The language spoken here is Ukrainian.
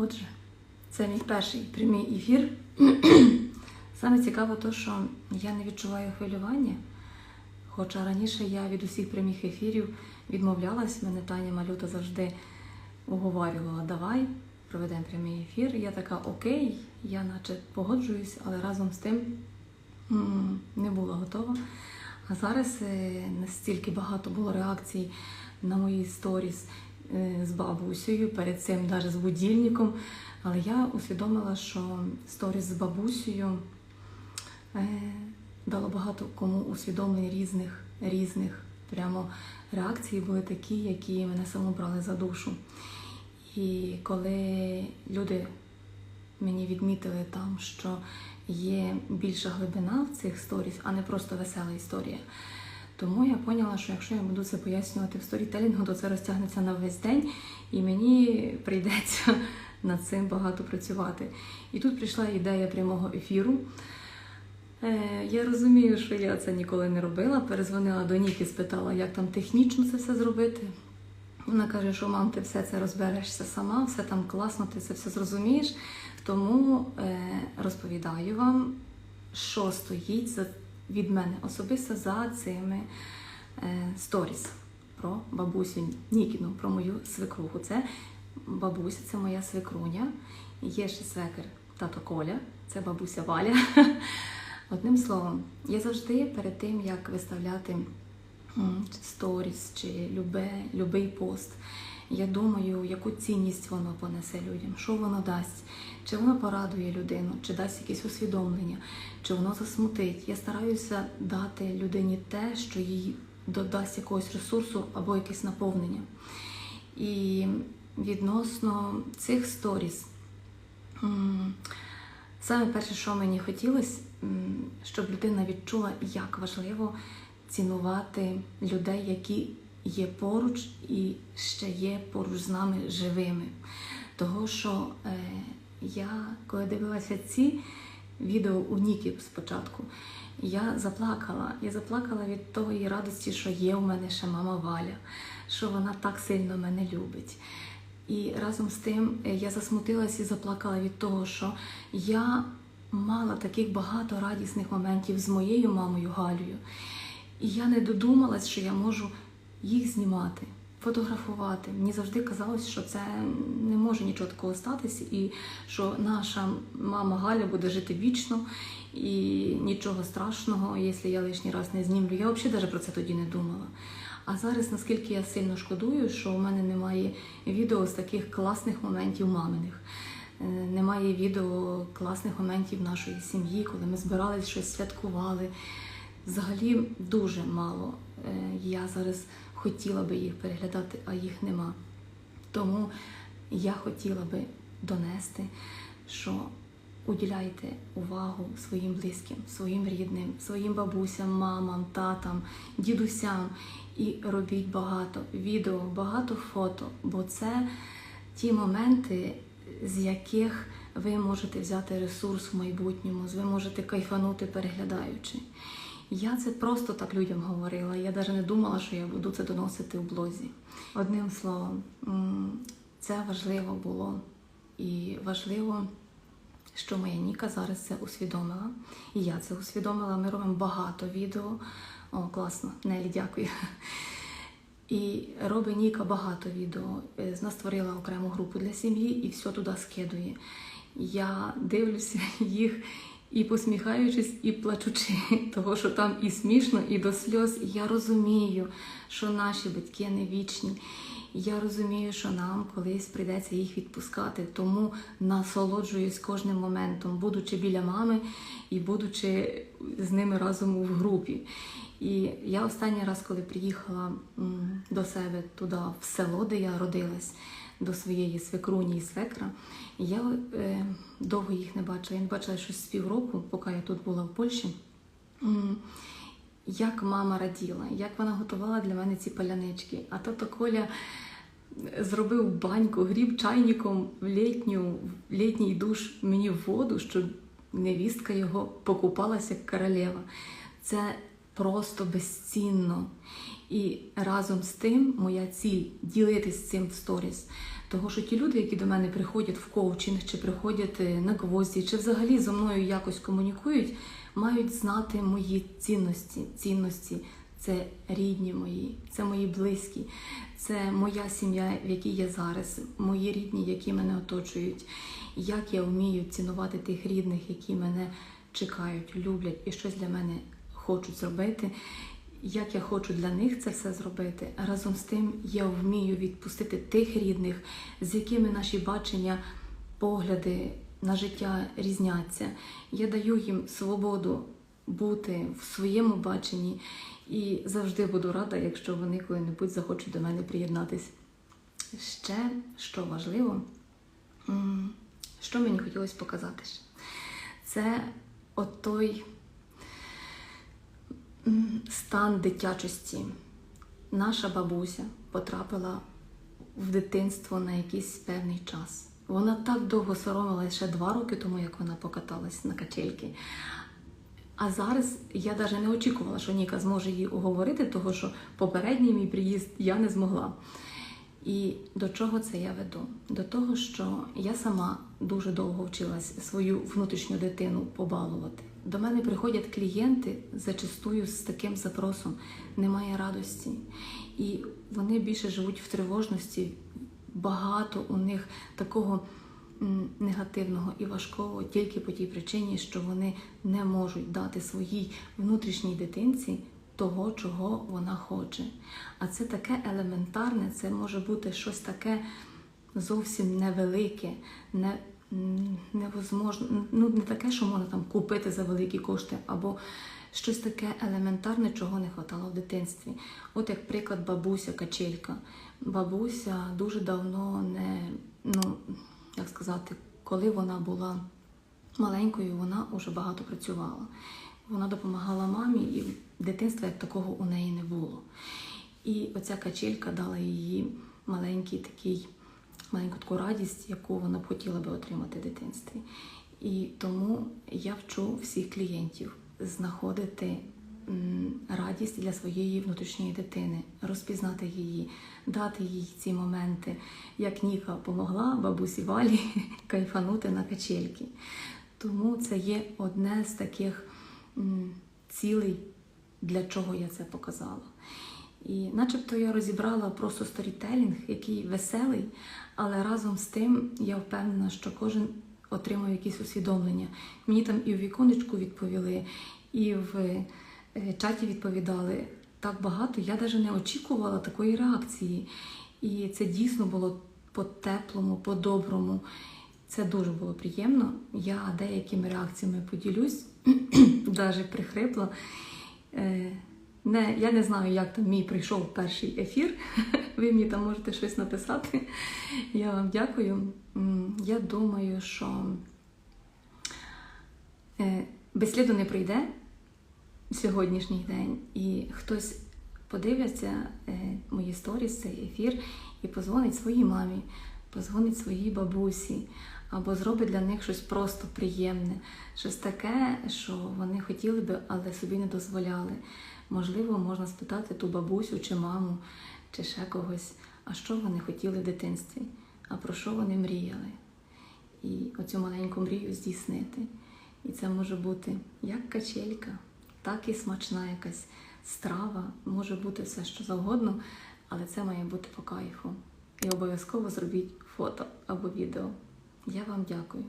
Отже, це мій перший прямий ефір. Саме цікаво, то, що я не відчуваю хвилювання. Хоча раніше я від усіх прямих ефірів відмовлялась, мене Таня Малюта завжди уговарювала, давай проведемо прямий ефір. Я така, окей, я наче погоджуюсь, але разом з тим не була готова. А зараз е, настільки багато було реакцій на мої сторіс з бабусею, перед цим навіть з будильником. Але я усвідомила, що сторіс з бабусею е, дало багато кому усвідомлень різних, різних. Прямо реакції були такі, які мене саму брали за душу. І коли люди мені відмітили там, що є більша глибина в цих сторіс, а не просто весела історія. Тому я поняла, що якщо я буду це пояснювати в сторітелінгу, то це розтягнеться на весь день, і мені прийдеться над цим багато працювати. І тут прийшла ідея прямого ефіру. Е, Я розумію, що я це ніколи не робила. Перезвонила до Ніки, спитала, як там технічно це все зробити. Вона каже, що мам, ти все це розберешся сама, все там класно, ти це все зрозумієш. Тому е, розповідаю вам, що стоїть за, від мене особисто за цими е, сторіс про бабусю Нікіну, про мою свекруху. Це бабуся, це моя свекруня. Є ще свекер тато Коля, це бабуся Валя. Одним словом, я завжди перед тим, як виставляти сторіс чи любе, любий пост, я думаю, яку цінність воно понесе людям, що воно дасть, чи воно порадує людину, чи дасть якесь усвідомлення, чи воно засмутить. Я стараюся дати людині те, що їй додасть якогось ресурсу або якесь наповнення. І відносно цих сторіс, саме перше, що мені хотілося, щоб людина відчула, як важливо цінувати людей, які є поруч і ще є поруч з нами живими. Того, що е, я, коли дивилася ці відео у Нікі спочатку, я заплакала. Я заплакала від тої радості, що є у мене ще мама Валя, що вона так сильно мене любить. І разом з тим е, я засмутилась і заплакала від того, що я мала таких багато радісних моментів з моєю мамою Галею. І я не додумалась, що я можу їх знімати, фотографувати. Мені завжди казалось, що це не може нічого такого статися, і що наша мама Галя буде жити вічно, і нічого страшного, якщо я лишній раз не знімлю. Я взагалі навіть про це тоді не думала. А зараз наскільки я сильно шкодую, що у мене немає відео з таких класних моментів маминих. Е, Немає відео класних моментів нашої сім'ї, коли ми збирались щось святкували. Взагалі дуже мало. Е, Я зараз хотіла би їх переглядати, а їх нема. Тому я хотіла би донести, що уділяйте увагу своїм близьким, своїм рідним, своїм бабусям, мамам, татам, дідусям і робіть багато відео, багато фото, бо це ті моменти, з яких ви можете взяти ресурс в майбутньому, ви можете кайфанути переглядаючи. Я це просто так людям говорила. Я навіть не думала, що я буду це доносити в блозі. Одним словом, це важливо було і важливо, що моя Ніка зараз це усвідомила. І я це усвідомила. Ми робимо багато відео. О, класно, Нелі, дякую. І робить Ніка багато відео. Е, З створила окрему групу для сім'ї і все туди скидує. Я дивлюся їх і посміхаючись, і плачучи, того що там і смішно, і до сльоз. Я розумію, що наші батьки не вічні. Я розумію, що нам колись прийдеться їх відпускати, тому насолоджуюсь кожним моментом, будучи біля мами і будучи з ними разом в групі. І я останній раз, коли приїхала до себе туди, в село, де я родилась, до своєї свекруні і свекра, я е, довго їх не бачила. Я не бачила щось з півроку, поки я тут була в Польщі. Як мама раділа, як вона готувала для мене ці палянички. А тато Коля зробив баньку, гріб чайником в літню, в літній душ мені в воду, щоб невістка його покупалася як королева. Це просто безцінно. І разом з тим моя ціль ділитись цим в сторіс. Того, що ті люди, які до мене приходять в коучинг, чи приходять е, на гвозді, чи взагалі зі мною якось комунікують, мають знати мої цінності. Цінності це рідні мої, це мої близькі, це моя сім'я, в якій я зараз, мої рідні, які мене оточують. Як я вмію цінувати тих рідних, які мене чекають, люблять і щось для мене хочуть зробити. Як я хочу для них це все зробити. Разом з тим я вмію відпустити тих рідних, з якими наші бачення, погляди на життя різняться. Я даю їм свободу бути в своєму баченні і завжди буду рада, якщо вони коли-небудь захочуть до мене приєднатись. Ще що важливо, що мені хотілося показати, це от той м, стан дитячості. Наша бабуся потрапила в дитинство на якийсь певний час. Вона так довго соромилася ще два роки тому, як вона покаталась на качельки. А зараз я навіть не очікувала, що Ніка зможе її уговорити, того що попередній мій приїзд я не змогла. І до чого це я веду? До того, що я сама дуже довго вчилась свою внутрішню дитину побалувати. До мене приходять клієнти зачастую з таким запросом: немає радості. І вони більше живуть в тривожності. Багато у них такого негативного і важкого тільки по тій причині, що вони не можуть дати своїй внутрішній дитинці того, чого вона хоче. А це таке елементарне, це може бути щось таке зовсім невелике, не, невозможно, ну не таке, що можна там купити за великі кошти, або щось таке елементарне, чого не хватало в дитинстві. От як приклад бабуся качелька. Бабуся дуже давно не, ну як сказати, коли вона була маленькою, вона вже багато працювала. Вона допомагала мамі, і дитинства як такого у неї не було. І оця качелька дала їй маленький такий, маленьку таку радість, яку вона б хотіла би отримати в дитинстві. І тому я вчу всіх клієнтів знаходити радість для своєї внутрішньої дитини, розпізнати її, дати їй ці моменти, як Ніка помогла бабусі Валі кайфанути на качельки. Тому це є одне з таких цілей, для чого я це показала. І начебто я розібрала просто сторітелінг, який веселий, але разом з тим я впевнена, що кожен отримав якісь усвідомлення. Мені там і в віконечку відповіли, і в е, чаті відповідали так багато. Я навіть не очікувала такої реакції. І це дійсно було по-теплому, по-доброму. Це дуже було приємно. Я деякими реакціями поділюсь, навіть прихрипла. Не, я не знаю, як там мій прийшов перший ефір. Ви мені там можете щось написати. Я вам дякую. Я думаю, що е, без сліду не пройде сьогоднішній день, і хтось подивиться е, мої сторіс, цей ефір, і позвонить своїй мамі, позвонить своїй бабусі, або зробить для них щось просто приємне, щось таке, що вони хотіли би, але собі не дозволяли. Можливо, можна спитати ту бабусю чи маму, чи ще когось, а що вони хотіли в дитинстві, а про що вони мріяли. І оцю маленьку мрію здійснити. І це може бути як качелька, так і смачна якась страва, може бути все, що завгодно, але це має бути по кайфу. І обов'язково зробіть фото або відео. Я вам дякую.